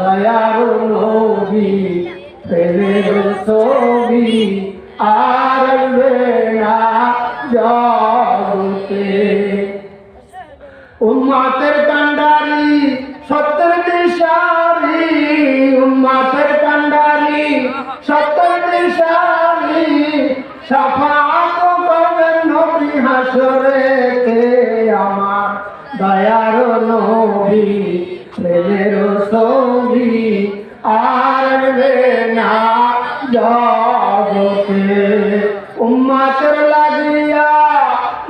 দয়ার নবী প্রেমের ছবি আর না জগতে উম্মাতের কান্ডারি, সত্যের দিশারি, উম্মাতের কান্ডারি, সত্যের দিশারি, সাফাত করবেন নবী হাসরেতে আমার দয়ার নবী জগতে। উম্মাতের লাগিয়া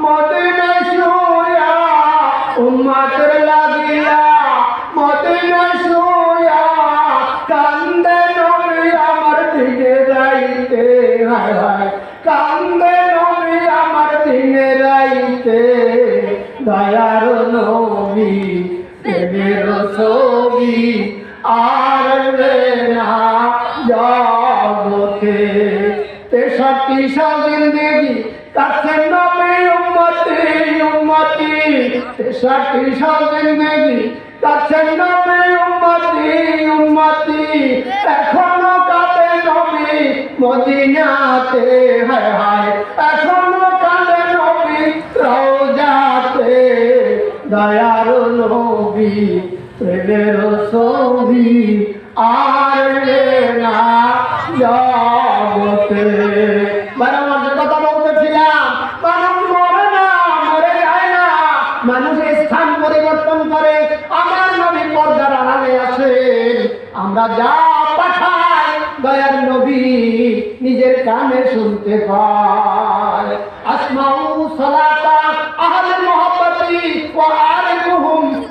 মদিনায় শুয়া উম্মাতের লাগিয়া মদিনায় শুয়া কান্দে নবী আমার দিকে রাইতে হায় হায়। কান্দে নবী আমার দিনে রাইতে দয়ার নবী, প্রেমের ছবি আর রে না জগতে তেষট্টি সাল জিন্দেগি কাছেন নবী উম্মতি উম্মতি। তেষট্টি সাল জিন্দেগি কাছেন নবী উম্মতি উম্মতি। এখনও কাটে নবী, মদিনাতে হায় হায়। এখনও কাটে নবী রওজাতে দয়ার নবী। প্রেমের ছবি আর না জগতে আমার যে কথা বলতেছিলাম, মানুষ যায় না। মানুষের স্থান পরিবর্তন করে, আমার নবী পর্দার আড়ালে আছে আমরা যা পাঠাই, দয়ার নিজের কানে শুনতে পায়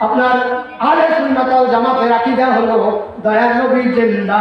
আপনার আলে সুন্নাত জামাতে রাখি দেওয়া হলো দয়া নবী জিন্দা।